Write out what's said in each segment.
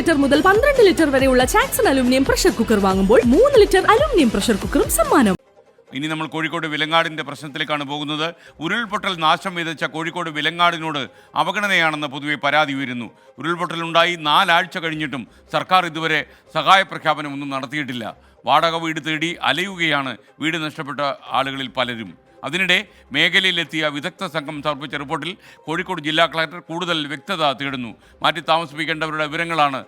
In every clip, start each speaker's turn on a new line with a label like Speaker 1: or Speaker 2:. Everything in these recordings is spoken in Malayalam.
Speaker 1: ലിറ്റർ മുതൽ പന്ത്രണ്ട് ലിറ്റർ വരെയുള്ള ചാക്സൺ അലുമിനിയം പ്രഷർ കുക്കർ വാങ്ങുമ്പോൾ മൂന്ന് ലിറ്റർ അലുമിനിയം പ്രഷർ കുക്കറും സമ്മാനം.
Speaker 2: ഇനി നമ്മൾ കോഴിക്കോട് വിലങ്ങാടിന്റെ പ്രശ്നത്തിലേക്കാണ് പോകുന്നത്. ഉരുൾപൊട്ടൽ നാശം വിതച്ച കോഴിക്കോട് വിലങ്ങാടിനോട് അവഗണനയാണെന്ന് പൊതുവെ പരാതി ഉയരുന്നു. ഉരുൾപൊട്ടലുണ്ടായി നാലാഴ്ച കഴിഞ്ഞിട്ടും സർക്കാർ ഇതുവരെ സഹായ പ്രഖ്യാപനമൊന്നും നടത്തിയിട്ടില്ല. വാടക വീട് തേടി അലയുകയാണ് വീട് നഷ്ടപ്പെട്ട ആളുകളിൽ പലരും. അതിനിടെ മേഖലയിലെത്തിയ വിദഗ്ധ സംഘം സമർപ്പിച്ച റിപ്പോർട്ടിൽ കോഴിക്കോട് ജില്ലാ കളക്ടർ കൂടുതൽ വ്യക്തത തേടുന്നു. മാറ്റി താമസിപ്പിക്കേണ്ടവരുടെ വിവരങ്ങളാണ്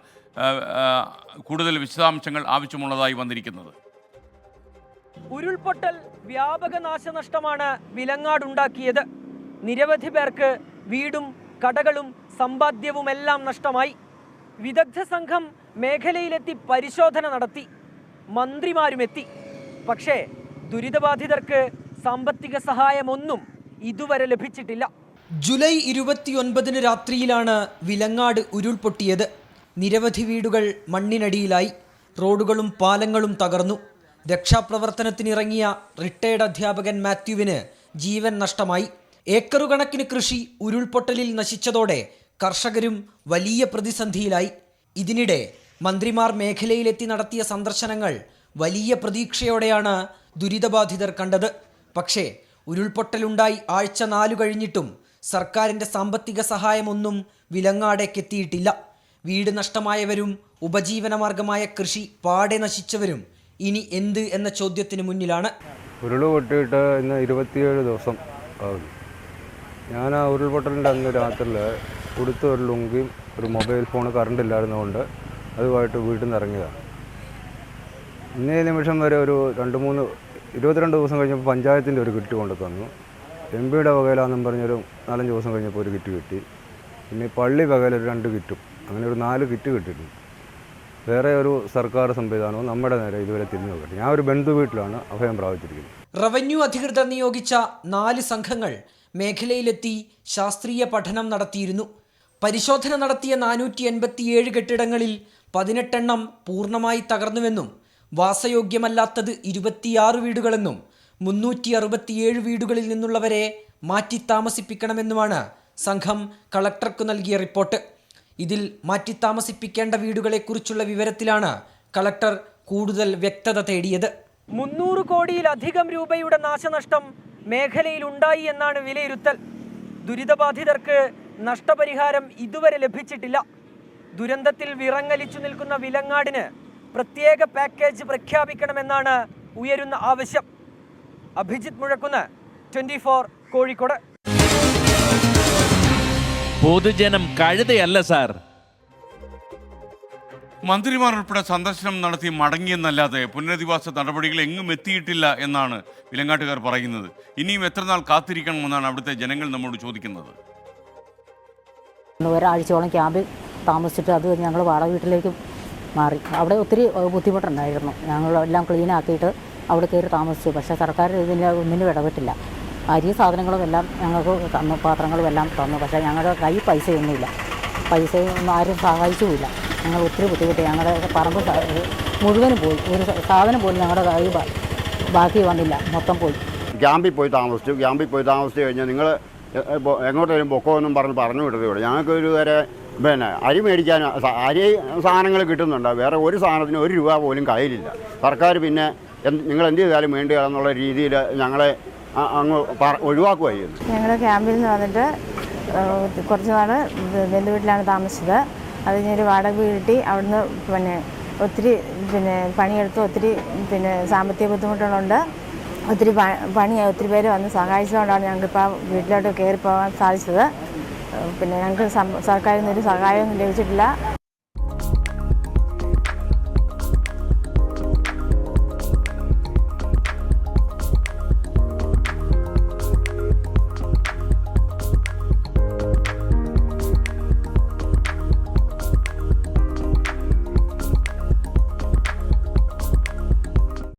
Speaker 2: കൂടുതൽ വിശദാംശങ്ങൾ ആവശ്യമുള്ളതായി വന്നിരിക്കുന്നത്.
Speaker 3: ഉരുൾപൊട്ടൽ വ്യാപക നാശനഷ്ടമാണ് വിലങ്ങാടുണ്ടാക്കിയത്. നിരവധി പേർക്ക് വീടും കടകളും സമ്പാദ്യവുമെല്ലാം നഷ്ടമായി. വിദഗ്ധ സംഘം മേഖലയിലെത്തി പരിശോധന നടത്തി. മന്ത്രിമാരുമെത്തി. പക്ഷേ ദുരിതബാധിതർക്ക് സാമ്പത്തിക സഹായമൊന്നും ഇതുവരെ ലഭിച്ചിട്ടില്ല.
Speaker 4: ജൂലൈ ഇരുപത്തിയൊൻപതിന് രാത്രിയിലാണ് വിലങ്ങാട് ഉരുൾപൊട്ടിയത്. നിരവധി വീടുകൾ മണ്ണിനടിയിലായി. റോഡുകളും പാലങ്ങളും തകർന്നു. രക്ഷാപ്രവർത്തനത്തിനിറങ്ങിയ റിട്ടയർഡ് അധ്യാപകൻ മാത്യുവിന് ജീവൻ നഷ്ടമായി. ഏക്കറുകണക്കിന് കൃഷി ഉരുൾപൊട്ടലിൽ നശിച്ചതോടെ കർഷകരും വലിയ പ്രതിസന്ധിയിലായി. ഇതിനിടെ മന്ത്രിമാർ മേഖലയിലെത്തി നടത്തിയ സന്ദർശനങ്ങൾ വലിയ പ്രതീക്ഷയോടെയാണ് ദുരിതബാധിതർ കണ്ടത്. പക്ഷേ ഉരുൾപൊട്ടലുണ്ടായി ആഴ്ച നാലു കഴിഞ്ഞിട്ടും സർക്കാരിന്റെ സാമ്പത്തിക സഹായമൊന്നും വിലങ്ങാടേക്കെത്തിയിട്ടില്ല. വീട് നഷ്ടമായവരും ഉപജീവനമാർഗമായ കൃഷി പാടെ നശിച്ചവരും ഇനി എന്ത് എന്ന ചോദ്യത്തിന് മുന്നിലാണ്.
Speaker 5: ഉരുൾ പൊട്ടിയിട്ട് ഇന്ന് ഇരുപത്തിയേഴ് ദിവസം ആകുന്നു. ഞാൻ ആ ഉരുൾപൊട്ടലിന്റെ അന്ന് രാത്രിയിൽ ഉടുത്ത ഒരു ലുങ്കിയും ഒരു മൊബൈൽ ഫോൺ കറണ്ട് ഇല്ലായിരുന്നതുകൊണ്ട് അതുമായിട്ട് വീട്ടിൽ നിന്ന് ഇറങ്ങിയതാണ്. ഇന്നേ നിമിഷം വരെ ഒരു രണ്ട് മൂന്ന് ഇരുപത്തിരണ്ട് ദിവസം കഴിഞ്ഞപ്പോൾ പഞ്ചായത്തിന്റെ ഒരു കിറ്റ് കൊണ്ട് തന്നു. എം പിയുടെ വകയിലാണെന്നും പറഞ്ഞൊരു നാലഞ്ച് ദിവസം കഴിഞ്ഞപ്പോൾ ഒരു കിറ്റ് കിട്ടി. പിന്നെ പള്ളി വകയിൽ ഒരു രണ്ട് കിറ്റും. അങ്ങനെ ഒരു നാല് കിറ്റ് കിട്ടിയിട്ടുണ്ട്. വേറെ ഒരു സർക്കാർ സംവിധാനവും നമ്മുടെ നേരെ ഇതുവരെ തിരിഞ്ഞു നോക്കട്ടെ. ഞാൻ ഒരു ബന്ധു വീട്ടിലാണ് അഭയം പ്രാപിച്ചിരിക്കുന്നത്.
Speaker 4: റവന്യൂ അധികൃതർ നിയോഗിച്ച നാല് സംഘങ്ങൾ മേഖലയിലെത്തി ശാസ്ത്രീയ പഠനം നടത്തിയിരുന്നു. പരിശോധന നടത്തിയ നാനൂറ്റി എൺപത്തിയേഴ് കെട്ടിടങ്ങളിൽ പതിനെട്ടെണ്ണം പൂർണമായി തകർന്നുവെന്നും വാസയോഗ്യമല്ലാത്തത് ഇരുപത്തിയാറ് വീടുകളെന്നും മുന്നൂറ്റി അറുപത്തിയേഴ് വീടുകളിൽ നിന്നുള്ളവരെ മാറ്റി താമസിപ്പിക്കണമെന്നുമാണ് സംഘം കളക്ടർക്ക് നൽകിയ റിപ്പോർട്ട്. ഇതിൽ മാറ്റി താമസിപ്പിക്കേണ്ട വീടുകളെക്കുറിച്ചുള്ള വിവരത്തിലാണ് കളക്ടർ കൂടുതൽ വ്യക്തത തേടിയത്.
Speaker 3: മുന്നൂറ് കോടിയിലധികം രൂപയുടെ നാശനഷ്ടം മേഖലയിൽ ഉണ്ടായി എന്നാണ് വിലയിരുത്തൽ. ദുരിതബാധിതർക്ക് നഷ്ടപരിഹാരം ഇതുവരെ ലഭിച്ചിട്ടില്ല. ദുരന്തത്തിൽ വിറങ്ങലിച്ചു നിൽക്കുന്ന വിലങ്ങാടിന് പ്രത്യേക പാക്കേജ് പ്രഖ്യാപിക്കണമെന്നാണ് ഉയരുന്ന ആവശ്യം. അഭിജിത്ത് മുഴക്കുന്ന് ട്വന്റി കോഴിക്കോട്.
Speaker 6: പൊതുജനം കഴുതയല്ല സാർ.
Speaker 2: മന്ത്രിമാർ ഉൾപ്പെടെ സന്ദർശനം നടത്തി മടങ്ങിയെന്നല്ലാതെ പുനരധിവാസ നടപടികൾ എങ്ങും എത്തിയിട്ടില്ല എന്നാണ് വിലങ്ങാട്ടുകാർ പറയുന്നത്. ഇനിയും എത്ര നാൾ കാത്തിരിക്കണമെന്നാണ് അവിടുത്തെ ജനങ്ങൾ നമ്മോട് ചോദിക്കുന്നത്.
Speaker 7: ഒരാഴ്ചയോളം ക്യാമ്പിൽ താമസിച്ചിട്ട് അത് ഞങ്ങൾ വാടക വീട്ടിലേക്ക് മാറി. അവിടെ ഒത്തിരി ബുദ്ധിമുട്ടുണ്ടായിരുന്നു. ഞങ്ങളെല്ലാം ക്ലീനാക്കിയിട്ട് ക്ലീൻ ആക്കിയിട്ട് അവിടെ കയറി താമസിച്ചു. പക്ഷേ സർക്കാർ ഇതിന് ഒന്നിനും ഇടപെട്ടില്ല. അരി സാധനങ്ങളും എല്ലാം ഞങ്ങൾക്ക് തന്നു പാത്രങ്ങളും എല്ലാം തന്നു. പക്ഷേ ഞങ്ങളുടെ കൈ പൈസയൊന്നുമില്ല. പൈസയൊന്നും ആരും സഹായിച്ചുമില്ല. ഞങ്ങൾ ഒത്തിരി ബുദ്ധിമുട്ടി. ഞങ്ങളുടെ പറമ്പ് മുഴുവനും പോയി. ഒരു സാധനം പോലും ഞങ്ങളുടെ കൈ ബാക്കി വന്നില്ല. മൊത്തം പോയി.
Speaker 8: ക്യാമ്പിൽ പോയി താമസിച്ചു. ക്യാമ്പിൽ പോയി താമസിച്ച് കഴിഞ്ഞാൽ നിങ്ങൾ എങ്ങോട്ട് എങ്ങോട്ടേലും പൊക്കോ എന്നും പറഞ്ഞ് പറഞ്ഞു വിട്ടതേ ഞങ്ങൾക്ക് വരെ പിന്നെ അരി മേടിക്കാൻ അരി സാധനങ്ങൾ കിട്ടുന്നുണ്ട്. വേറെ ഒരു സാധനത്തിന് ഒരു രൂപ പോലും കയ്യിലില്ല. സർക്കാർ പിന്നെ നിങ്ങൾ എന്ത് ചെയ്താലും വേണ്ടിയാണെന്നുള്ള രീതിയിൽ ഞങ്ങളെ അങ്ങ് ഒഴിവാക്കുകയാണ് ചെയ്യുന്നത്
Speaker 9: ഞങ്ങൾ ക്യാമ്പിൽ നിന്ന് വന്നിട്ട് കുറച്ച് നാൾ ബന്ധു വീട്ടിലാണ് താമസിച്ചത്. അത് കഴിഞ്ഞൊരു വാടക വീട്ടി അവിടുന്ന് പിന്നെ ഒത്തിരി പിന്നെ പണിയെടുത്ത് ഒത്തിരി പിന്നെ സാമ്പത്തിക ബുദ്ധിമുട്ടുകളുണ്ട്. ഒത്തിരി പണി ഒത്തിരി പേര് വന്ന് സഹായിച്ചതുകൊണ്ടാണ് ഞങ്ങൾക്കിപ്പോൾ വീട്ടിലോട്ട് കയറി പോകാൻ സാധിച്ചത്. പിന്നെ ഞങ്ങൾക്ക് സർക്കാരിൽ നിന്നൊരു ഒരു സഹായമൊന്നും ലഭിച്ചിട്ടില്ല.